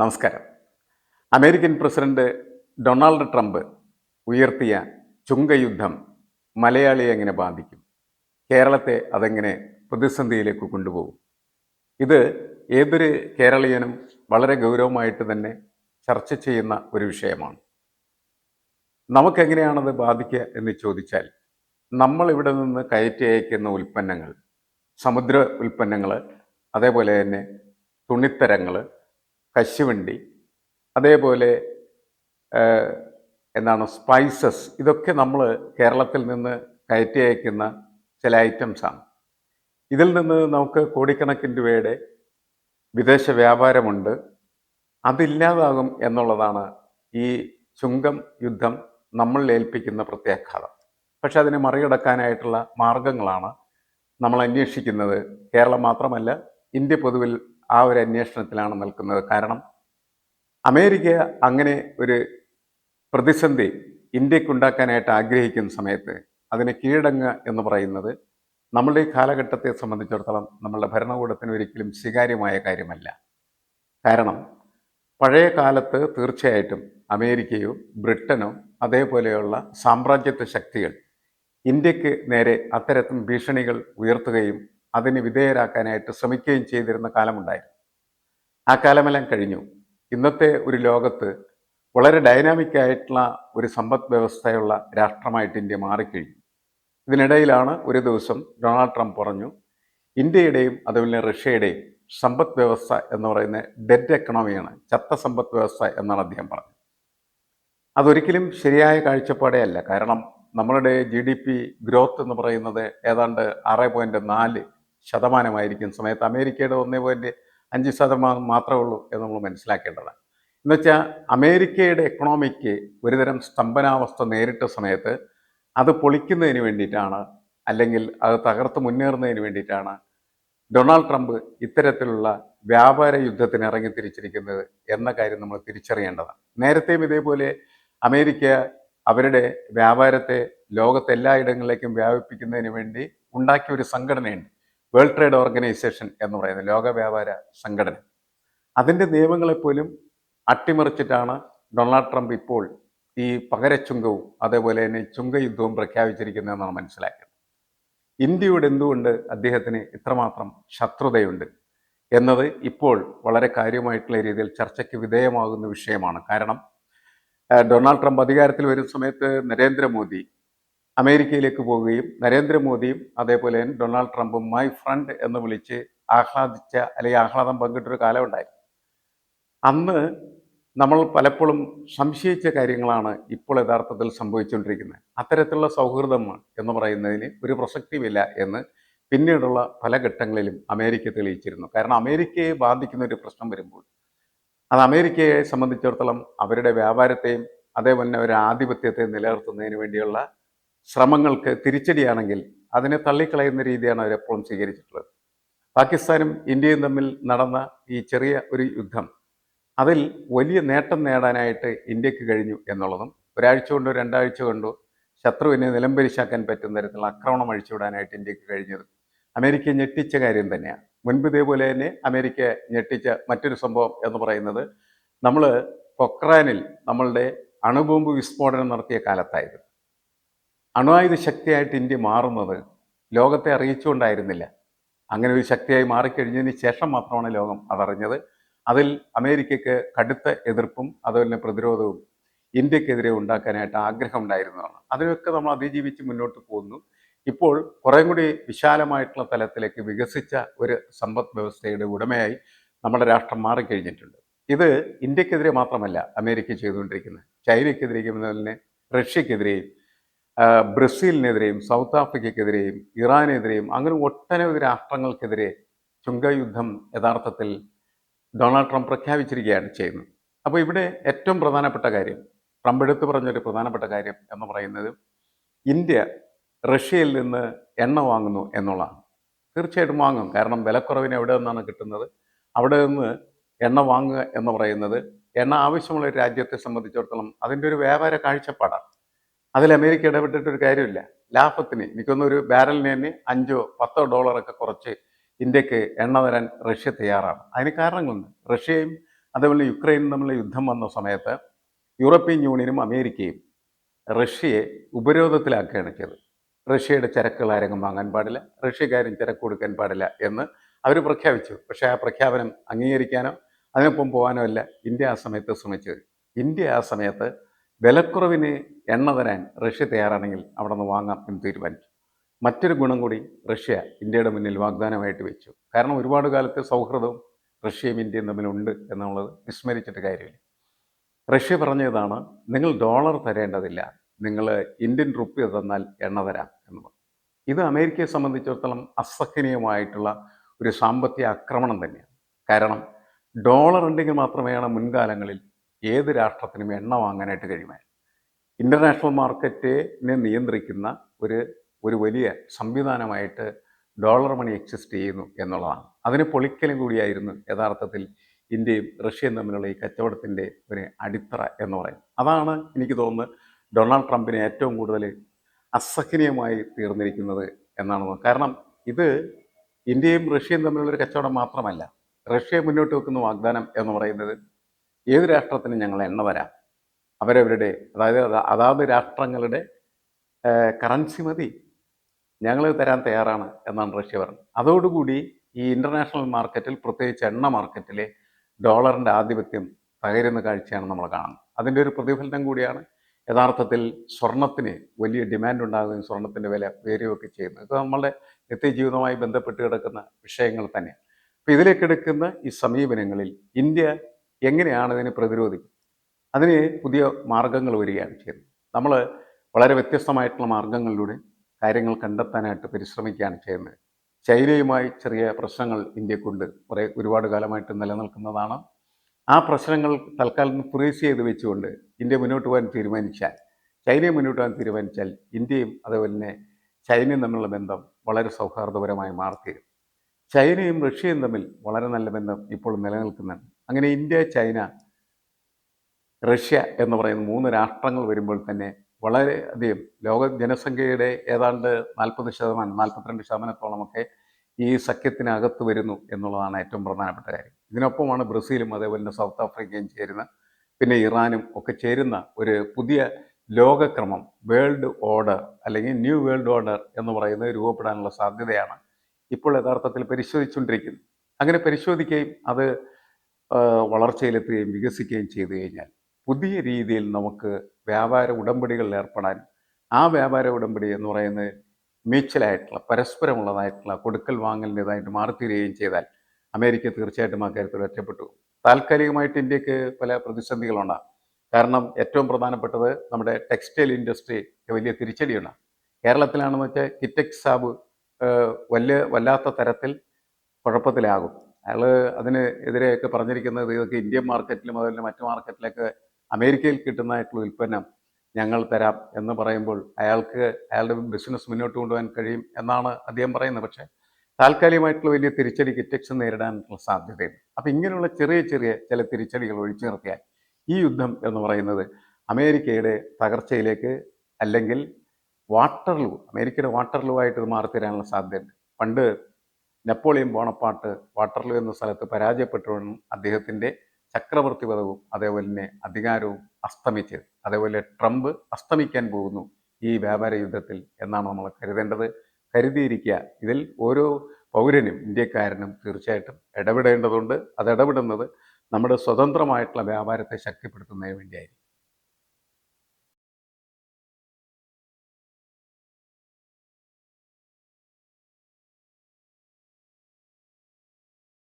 നമസ്കാരം. American president Donald Trump ഉയർത്തിയ ചുങ്കയുദ്ധം മലയാളിയെ എങ്ങനെ ബാധിക്കും? കേരളത്തെ അതെങ്ങനെ പ്രതിസന്ധിയിലേക്ക് കൊണ്ടുപോകും? ഇത് ഏതൊരു കേരളീയനും വളരെ ഗൗരവമായിട്ട് തന്നെ ചർച്ച ചെയ്യുന്ന ഒരു വിഷയമാണ്. നമുക്കെങ്ങനെയാണത് ബാധിക്കുക എന്ന് ചോദിച്ചാൽ നമ്മൾ ഇവിടെ നിന്ന് കയറ്റി അയക്കുന്ന ഉൽപ്പന്നങ്ങൾ സമുദ്ര ഉൽപ്പന്നങ്ങൾ അതേപോലെ തന്നെ തുണിത്തരങ്ങൾ കശുവണ്ടി അതേപോലെ എന്താണ് സ്പൈസസ് ഇതൊക്കെ നമ്മൾ കേരളത്തിൽ നിന്ന് കയറ്റി അയക്കുന്ന ചില ഐറ്റംസാണ് ഇതിൽ നിന്ന് നമുക്ക് കോടിക്കണക്കിന് രൂപയുടെ വിദേശ വ്യാപാരമുണ്ട്. അതില്ലാതാകും എന്നുള്ളതാണ് ഈ ചുങ്കം യുദ്ധം നമ്മൾ ഏൽപ്പിക്കുന്ന പ്രത്യാഘാതം. പക്ഷെ അതിനെ മറികടക്കാനായിട്ടുള്ള മാർഗങ്ങളാണ് നമ്മൾ അന്വേഷിക്കുന്നത്. കേരളം മാത്രമല്ല ഇന്ത്യ പൊതുവിൽ ആ ഒരു അന്വേഷണത്തിലാണ് നിൽക്കുന്നത്. കാരണം അമേരിക്ക അങ്ങനെ ഒരു പ്രതിസന്ധി ഇന്ത്യക്കുണ്ടാക്കാനായിട്ട് ആഗ്രഹിക്കുന്ന സമയത്ത് അതിനെ കീഴടങ്ങുക എന്ന് പറയുന്നത് നമ്മളുടെ ഈ കാലഘട്ടത്തെ സംബന്ധിച്ചിടത്തോളം നമ്മളുടെ ഭരണകൂടത്തിന് ഒരിക്കലും സ്വീകാര്യമായ കാര്യമല്ല. കാരണം പഴയ കാലത്ത് തീർച്ചയായിട്ടും അമേരിക്കയോ ബ്രിട്ടനോ അതേപോലെയുള്ള സാമ്രാജ്യത്വ ശക്തികൾ ഇന്ത്യയ്ക്ക് നേരെ അത്തരത്തിൽ ഭീഷണികൾ ഉയർത്തുകയും അതിന് വിധേയരാക്കാനായിട്ട് ശ്രമിക്കുകയും ചെയ്തിരുന്ന കാലമുണ്ടായിരുന്നു. ആ കാലമെല്ലാം കഴിഞ്ഞു. ഇന്നത്തെ ഒരു ലോകത്ത് വളരെ ഡൈനാമിക് ആയിട്ടുള്ള ഒരു സമ്പദ് വ്യവസ്ഥയുള്ള രാഷ്ട്രമായിട്ട് ഇന്ത്യ മാറിക്കഴിഞ്ഞു. ഇതിനിടയിലാണ് ഒരു ദിവസം ഡൊണാൾഡ് ട്രംപ് പറഞ്ഞു ഇന്ത്യയുടെയും അതുപോലെ റഷ്യയുടെയും സമ്പദ് വ്യവസ്ഥ എന്ന് പറയുന്ന ഡെഡ് എക്കണോമിയാണ് ചത്ത സമ്പദ് വ്യവസ്ഥ എന്നാണ് അദ്ദേഹം പറഞ്ഞത്. അതൊരിക്കലും ശരിയായ കാഴ്ചപ്പാടേ അല്ല. കാരണം നമ്മളുടെ ജി ഡി പി ഗ്രോത്ത് എന്ന് പറയുന്നത് ഏതാണ്ട് ആറ് പോയിന്റ് നാല് ശതമാനമായിരിക്കും. സമയത്ത് അമേരിക്കയുടെ ഒന്നേ പോയിന്റ് അഞ്ച് ശതമാനം മാത്രമേ ഉള്ളൂ എന്ന് നമ്മൾ മനസ്സിലാക്കേണ്ടതാണ്. എന്നുവെച്ചാൽ അമേരിക്കയുടെ എക്കണോമിക്ക് ഒരുതരം സ്തംഭനാവസ്ഥ നേരിട്ട സമയത്ത് അത് പൊളിക്കുന്നതിന് വേണ്ടിയിട്ടാണ് അല്ലെങ്കിൽ അത് തകർത്ത് മുന്നേറുന്നതിന് വേണ്ടിയിട്ടാണ് ഡൊണാൾഡ് ട്രംപ് ഇത്തരത്തിലുള്ള വ്യാപാര യുദ്ധത്തിന് ഇറങ്ങി തിരിച്ചിരിക്കുന്നത് എന്ന കാര്യം നമ്മൾ തിരിച്ചറിയേണ്ടതാണ്. നേരത്തെയും ഇതേപോലെ അമേരിക്ക അവരുടെ വ്യാപാരത്തെ ലോകത്തെല്ലായിടങ്ങളിലേക്കും വ്യാപിപ്പിക്കുന്നതിന് വേണ്ടി ഉണ്ടാക്കിയ ഒരു സംഘടനയുണ്ട്. വേൾഡ് ട്രേഡ് ഓർഗനൈസേഷൻ എന്ന് പറയുന്ന ലോക വ്യാപാര സംഘടന. അതിന്റെ നിയമങ്ങളെപ്പോലും അട്ടിമറിച്ചിട്ടാണ് ഡൊണാൾഡ് ട്രംപ് ഇപ്പോൾ ഈ പകരച്ചുങ്കവും അതേപോലെ തന്നെ ചുങ്കയുദ്ധവും പ്രഖ്യാപിച്ചിരിക്കുന്നതെന്നാണ് മനസ്സിലാക്കുന്നത്. ഇന്ത്യയോട് എന്തുകൊണ്ട് അദ്ദേഹത്തിന് ഇത്രമാത്രം ശത്രുതയുണ്ട് എന്നത് ഇപ്പോൾ വളരെ കാര്യമായിട്ടുള്ള രീതിയിൽ ചർച്ചയ്ക്ക് വിധേയമാകുന്ന വിഷയമാണ്. കാരണം ഡൊണാൾഡ് ട്രംപ് അധികാരത്തിൽ വരുന്ന സമയത്ത് നരേന്ദ്രമോദി അമേരിക്കയിലേക്ക് പോവുകയും നരേന്ദ്രമോദിയും അതേപോലെ ഡൊണാൾഡ് ട്രംപും മൈ ഫ്രണ്ട് എന്ന് വിളിച്ച് ആഹ്ലാദിച്ച അല്ലെങ്കിൽ ആഹ്ലാദം പങ്കിട്ടൊരു കാലം ഉണ്ടായിരുന്നു. അന്ന് നമ്മൾ പലപ്പോഴും സംശയിച്ച കാര്യങ്ങളാണ് ഇപ്പോൾ യഥാർത്ഥത്തിൽ സംഭവിച്ചുകൊണ്ടിരിക്കുന്നത്. അത്തരത്തിലുള്ള സൗഹൃദം എന്ന് പറയുന്നതിന് ഒരു പ്രസക്തിയില്ല എന്ന് പിന്നീടുള്ള പല ഘട്ടങ്ങളിലും അമേരിക്ക തെളിയിച്ചിരുന്നു. കാരണം അമേരിക്കയെ ബാധിക്കുന്ന ഒരു പ്രശ്നം വരുമ്പോൾ അത് അമേരിക്കയെ സംബന്ധിച്ചിടത്തോളം അവരുടെ വ്യാപാരത്തെയും അതേപോലെ അവരുടെ ആധിപത്യത്തെ നിലനിർത്തുന്നതിന് വേണ്ടിയുള്ള ശ്രമങ്ങൾക്ക് തിരിച്ചടിയാണെങ്കിൽ അതിനെ തള്ളിക്കളയുന്ന രീതിയാണ് അവരെപ്പോഴും സ്വീകരിച്ചിട്ടുള്ളത്. പാകിസ്ഥാനും ഇന്ത്യയും തമ്മിൽ നടന്ന ഈ ചെറിയ ഒരു യുദ്ധം അതിൽ വലിയ നേട്ടം നേടാനായിട്ട് ഇന്ത്യയ്ക്ക് കഴിഞ്ഞു എന്നുള്ളതും ഒരാഴ്ച കൊണ്ടോ രണ്ടാഴ്ച കൊണ്ടോ ശത്രുവിനെ നിലംപരിശാക്കാൻ പറ്റുന്ന തരത്തിലുള്ള ആക്രമണം അഴിച്ചുവിടാനായിട്ട് ഇന്ത്യയ്ക്ക് കഴിഞ്ഞത് അമേരിക്ക ഞെട്ടിച്ച കാര്യം തന്നെയാണ്. മുൻപ് ഇതേപോലെ തന്നെ അമേരിക്ക ഞെട്ടിച്ച മറ്റൊരു സംഭവം എന്ന് പറയുന്നത് നമ്മൾ പൊക്രാനിൽ നമ്മളുടെ അണുബോംബ് വിസ്ഫോടനം നടത്തിയ കാലത്തായിരുന്നു. അണുആയുധ ശക്തിയായിട്ട് ഇന്ത്യ മാറുന്നത് ലോകത്തെ അറിയിച്ചുകൊണ്ടായിരുന്നില്ല. അങ്ങനെ ഒരു ശക്തിയായി മാറിക്കഴിഞ്ഞതിന് ശേഷം മാത്രമാണ് ലോകം അതറിഞ്ഞത്. അതിൽ അമേരിക്കയ്ക്ക് കടുത്ത എതിർപ്പും അതുപോലെ പ്രതിരോധവും ഇന്ത്യക്കെതിരെ ഉണ്ടാക്കാനായിട്ട് ആഗ്രഹം ഉണ്ടായിരുന്നതാണ് അതിനൊക്കെ നമ്മൾ അതിജീവിച്ച് മുന്നോട്ട് പോകുന്നു. ഇപ്പോൾ കുറേ കൂടി വിശാലമായിട്ടുള്ള തലത്തിലേക്ക് വികസിച്ച ഒരു സമ്പദ് വ്യവസ്ഥയുടെ ഉടമയായി നമ്മുടെ രാഷ്ട്രം മാറിക്കഴിഞ്ഞിട്ടുണ്ട്. ഇത് ഇന്ത്യക്കെതിരെ മാത്രമല്ല അമേരിക്ക ചെയ്തുകൊണ്ടിരിക്കുന്നത്. ചൈനയ്ക്കെതിരെയും തന്നെ റഷ്യക്കെതിരെയും ബ്രസീലിനെതിരെയും സൗത്ത് ആഫ്രിക്കയ്ക്കെതിരെയും ഇറാനെതിരെയും അങ്ങനെ ഒട്ടനവധി രാഷ്ട്രങ്ങൾക്കെതിരെ ചുങ്കയുദ്ധം യഥാർത്ഥത്തിൽ ഡൊണാൾഡ് ട്രംപ് പ്രഖ്യാപിച്ചിരിക്കുകയാണ് ചെയ്യുന്നത്. അപ്പോൾ ഇവിടെ ഏറ്റവും പ്രധാനപ്പെട്ട കാര്യം ട്രംപ് എടുത്തു പറഞ്ഞൊരു പ്രധാനപ്പെട്ട കാര്യം എന്ന് പറയുന്നത് ഇന്ത്യ റഷ്യയിൽ നിന്ന് എണ്ണ വാങ്ങുന്നു എന്നുള്ളതാണ്. തീർച്ചയായിട്ടും വാങ്ങും. കാരണം വിലക്കുറവിന് എവിടെ നിന്നാണ് കിട്ടുന്നത്? അവിടെ നിന്ന് എണ്ണ വാങ്ങുക എന്ന് പറയുന്നത് എണ്ണ ആവശ്യമുള്ള ഒരു രാജ്യത്തെ സംബന്ധിച്ചിടത്തോളം അതിന്റെ ഒരു വ്യാപാര കാഴ്ചപ്പാടാണ്. അതിൽ അമേരിക്ക ഇടപെട്ടിട്ട് ഒരു കാര്യമില്ല. ലാഭത്തിന് എനിക്കൊന്നും ഒരു ബാരലിന് തന്നെ അഞ്ചോ പത്തോ ഡോളറൊക്കെ കുറച്ച് ഇന്ത്യയ്ക്ക് എണ്ണ തരാൻ റഷ്യ തയ്യാറാണ്. അതിന് കാരണങ്ങളുണ്ട്. റഷ്യയും അതേപോലെ യുക്രൈനും തമ്മിലുള്ള യുദ്ധം വന്ന സമയത്ത് യൂറോപ്യൻ യൂണിയനും അമേരിക്കയും റഷ്യയെ ഉപരോധത്തിലാക്കുകയാണ് ചെയ്തത്. റഷ്യയുടെ ചരക്കുകൾ ആരെങ്കിലും വാങ്ങാൻ പാടില്ല. റഷ്യക്കാരും ചരക്ക് കൊടുക്കാൻ പാടില്ല എന്ന് അവർ പ്രഖ്യാപിച്ചു. പക്ഷേ ആ പ്രഖ്യാപനം അംഗീകരിക്കാനോ അതിനൊപ്പം പോകാനോ അല്ല ഇന്ത്യ ആ സമയത്ത് ശ്രമിച്ചത്. ഇന്ത്യ ആ സമയത്ത് വിലക്കുറവിന് എണ്ണ തരാൻ റഷ്യ തയ്യാറാണെങ്കിൽ അവിടെ നിന്ന് വാങ്ങാം എന്ന് തീരുമാനിച്ചു. മറ്റൊരു ഗുണം കൂടി റഷ്യ ഇന്ത്യയുടെ മുന്നിൽ വാഗ്ദാനമായിട്ട് വെച്ചു. കാരണം ഒരുപാട് കാലത്തെ സൗഹൃദവും റഷ്യയും ഇന്ത്യയും തമ്മിലുണ്ട് എന്നുള്ളത് വിസ്മരിച്ചിട്ട് കാര്യമില്ല. റഷ്യ പറഞ്ഞതാണ് നിങ്ങൾ ഡോളർ തരേണ്ടതില്ല. നിങ്ങൾ ഇന്ത്യൻ റുപ്യ തന്നാൽ എണ്ണ തരാം എന്ന് പറഞ്ഞു. ഇത് അമേരിക്കയെ സംബന്ധിച്ചിടത്തോളം അസഹനീയമായിട്ടുള്ള ഒരു സാമ്പത്തിക ആക്രമണം തന്നെയാണ്. കാരണം ഡോളർ ഉണ്ടെങ്കിൽ മാത്രമേയാണ് മുൻകാലങ്ങളിൽ ഏത് രാഷ്ട്രത്തിനും എണ്ണ വാങ്ങാനായിട്ട് കഴിയുമേ? ഇന്റർനാഷണൽ മാർക്കറ്റിനെ നിയന്ത്രിക്കുന്ന ഒരു ഒരു വലിയ സംവിധാനമായിട്ട് ഡോളർ മണി എക്സിസ്റ്റ് ചെയ്യുന്നു എന്നുള്ളതാണ്. അതിന് പൊളിക്കലും കൂടിയായിരുന്നു യഥാർത്ഥത്തിൽ ഇന്ത്യയും റഷ്യയും തമ്മിലുള്ള ഈ കച്ചവടത്തിന്റെ ഒരു അടിത്തറ എന്ന് പറയും അതാണ് എനിക്ക് തോന്നുന്നത് ഡൊണാൾഡ് ട്രംപിനെ ഏറ്റവും കൂടുതൽ അസഹനീയമായി തീർന്നിരിക്കുന്നത് എന്നാണ് കാരണം ഇത് ഇന്ത്യയും റഷ്യയും തമ്മിലുള്ള ഒരു കച്ചവടം മാത്രമല്ല. റഷ്യ മുന്നോട്ട് വെക്കുന്ന വാഗ്ദാനം എന്ന് പറയുന്നത് ഏത് രാഷ്ട്രത്തിനും ഞങ്ങൾ എണ്ണ വരാം. അവരവരുടെ അതായത് അതാ- അതാത് രാഷ്ട്രങ്ങളുടെ കറൻസി മതി. ഞങ്ങൾ തരാൻ തയ്യാറാണ് എന്നാണ് റഷ്യ പറഞ്ഞത്. അതോടുകൂടി ഈ ഇന്റർനാഷണൽ മാർക്കറ്റിൽ പ്രത്യേകിച്ച് എണ്ണ മാർക്കറ്റിലെ ഡോളറിന്റെ ആധിപത്യം തകരുന്ന കാഴ്ചയാണ് നമ്മൾ കാണുന്നത്. അതിന്റെ ഒരു പ്രതിഫലനം കൂടിയാണ് യഥാർത്ഥത്തിൽ സ്വർണത്തിന് വലിയ ഡിമാൻഡ് ഉണ്ടാകുകയും സ്വർണത്തിന്റെ വില ഉയരുകയൊക്കെ ചെയ്യുന്നത്. ഇത് നമ്മളുടെ നിത്യജീവിതവുമായി ബന്ധപ്പെട്ട് കിടക്കുന്ന വിഷയങ്ങൾ തന്നെയാണ്. അപ്പോൾ ഇതിലേക്ക് എടുക്കുന്ന ഈ സമീപനങ്ങളിൽ ഇന്ത്യ എങ്ങനെയാണ് അതിനെ പ്രതിരോധിക്കുന്നത് അതിന് പുതിയ മാർഗങ്ങൾ വരികയാണ് ചെയ്യുന്നത്. നമ്മൾ വളരെ വ്യത്യസ്തമായിട്ടുള്ള മാർഗങ്ങളിലൂടെ കാര്യങ്ങൾ കണ്ടെത്താനായിട്ട് പരിശ്രമിക്കുകയാണ് ചെയ്യുന്നത്. ചൈനയുമായി ചെറിയ പ്രശ്നങ്ങൾ ഇന്ത്യക്കുണ്ട്. കുറേ ഒരുപാട് കാലമായിട്ട് നിലനിൽക്കുന്നതാണ്. ആ പ്രശ്നങ്ങൾ തൽക്കാലം ഫ്രീസ് ചെയ്ത് വെച്ചുകൊണ്ട് ഇന്ത്യ മുന്നോട്ട് പോകാൻ തീരുമാനിച്ചാൽ ചൈനയെ മുന്നോട്ട് പോകാൻ തീരുമാനിച്ചാൽ ഇന്ത്യയും അതുപോലെ തന്നെ ചൈനയും തമ്മിലുള്ള ബന്ധം വളരെ സൗഹാർദ്ദപരമായി മാറിത്തീരും. ചൈനയും റഷ്യയും തമ്മിൽ വളരെ നല്ല ബന്ധം ഇപ്പോൾ നിലനിൽക്കുന്നുണ്ട്. അങ്ങനെ ഇന്ത്യ ചൈന റഷ്യ എന്ന് പറയുന്ന മൂന്ന് രാഷ്ട്രങ്ങൾ വരുമ്പോൾ തന്നെ വളരെയധികം ലോക ജനസംഖ്യയുടെ ഏതാണ്ട് നാൽപ്പത് ശതമാനം നാൽപ്പത്തിരണ്ട് ശതമാനത്തോളമൊക്കെ ഈ സഖ്യത്തിനകത്ത് വരുന്നു എന്നുള്ളതാണ് ഏറ്റവും പ്രധാനപ്പെട്ട കാര്യം. ഇതിനൊപ്പമാണ് ബ്രസീലും അതേപോലെ തന്നെ സൗത്ത് ആഫ്രിക്കയും ചേരുന്ന പിന്നെ ഇറാനും ഒക്കെ ചേരുന്ന ഒരു പുതിയ ലോകക്രമം വേൾഡ് ഓർഡർ അല്ലെങ്കിൽ ന്യൂ വേൾഡ് ഓർഡർ എന്ന് പറയുന്നത് രൂപപ്പെടാനുള്ള സാധ്യതയാണ് ഇപ്പോൾ യഥാർത്ഥത്തിൽ പരിശോധിച്ചുകൊണ്ടിരിക്കുന്നു. അങ്ങനെ പരിശോധിക്കുകയും അത് വളർച്ചയിലെത്തുകയും വികസിക്കുകയും ചെയ്തു കഴിഞ്ഞാൽ പുതിയ രീതിയിൽ നമുക്ക് വ്യാപാര ഉടമ്പടികളിൽ ഏർപ്പെടാൻ ആ വ്യാപാര ഉടമ്പടി എന്ന് പറയുന്നത് മ്യൂച്വലായിട്ടുള്ള പരസ്പരമുള്ളതായിട്ടുള്ള കൊടുക്കൽ വാങ്ങലിന്റെതായിട്ട് മാറിത്തീരുകയും ചെയ്താൽ അമേരിക്ക തീർച്ചയായിട്ടും ആ കാര്യത്തിൽ ഒറ്റപ്പെട്ടു. താൽക്കാലികമായിട്ട് ഇന്ത്യയ്ക്ക് പല പ്രതിസന്ധികളുണ്ടാകും. കാരണം ഏറ്റവും പ്രധാനപ്പെട്ടത് നമ്മുടെ ടെക്സ്റ്റൈൽ ഇൻഡസ്ട്രി വലിയ തിരിച്ചടിയുണ്ടാകും കേരളത്തിലാണെന്ന് വെച്ചാൽ കിറ്റക് സാബ് വലിയ വല്ലാത്ത തരത്തിൽ കുഴപ്പത്തിലാകും. അയാൾ അതിന് എതിരെയൊക്കെ പറഞ്ഞിരിക്കുന്നത് ഇതൊക്കെ ഇന്ത്യൻ മാർക്കറ്റിലും അതുപോലെ മറ്റു മാർക്കറ്റിലൊക്കെ അമേരിക്കയിൽ കിട്ടുന്നതായിട്ടുള്ള ഉൽപ്പന്നം ഞങ്ങൾ തരാം എന്ന് പറയുമ്പോൾ അയാൾക്ക് അയാളുടെ ബിസിനസ് മുന്നോട്ട് കൊണ്ടുപോകാൻ കഴിയും എന്നാണ് അദ്ദേഹം പറയുന്നത്. പക്ഷേ താൽക്കാലികമായിട്ടുള്ള വലിയ തിരിച്ചടി കിറ്റക്സ് നേരിടാനുള്ള സാധ്യതയുണ്ട്. അപ്പം ഇങ്ങനെയുള്ള ചെറിയ ചെറിയ ചില തിരിച്ചടികൾ ഒഴിച്ചു നിർത്തിയാൽ ഈ യുദ്ധം എന്ന് പറയുന്നത് അമേരിക്കയുടെ തകർച്ചയിലേക്ക് അല്ലെങ്കിൽ വാട്ടർലൂ അമേരിക്കയുടെ വാട്ടർലൂ ആയിട്ട് ഇത് മാറിത്തരാനുള്ള സാധ്യതയുണ്ട്. പണ്ട് നെപ്പോളിയൻ ബോണപ്പാട്ട് വാട്ടർലൂ എന്ന സ്ഥലത്ത് പരാജയപ്പെട്ടുവെന്നും അദ്ദേഹത്തിന്റെ ചക്രവർത്തി പദവും അതേപോലെ തന്നെ അധികാരവും അസ്തമിച്ചത്. അതേപോലെ ട്രംപ് അസ്തമിക്കാൻ പോകുന്നു ഈ വ്യാപാര യുദ്ധത്തിൽ എന്നാണ് നമ്മൾ കരുതേണ്ടത്. കരുതിയിരിക്കുക ഇതിൽ ഓരോ പൗരനും ഇന്ത്യക്കാരനും തീർച്ചയായിട്ടും ഇടപെടേണ്ടതുണ്ട്. അത് ഇടപെടുന്നത് നമ്മുടെ സ്വതന്ത്രമായിട്ടുള്ള വ്യാപാരത്തെ ശക്തിപ്പെടുത്തുന്നതിന് വേണ്ടിയായിരിക്കും.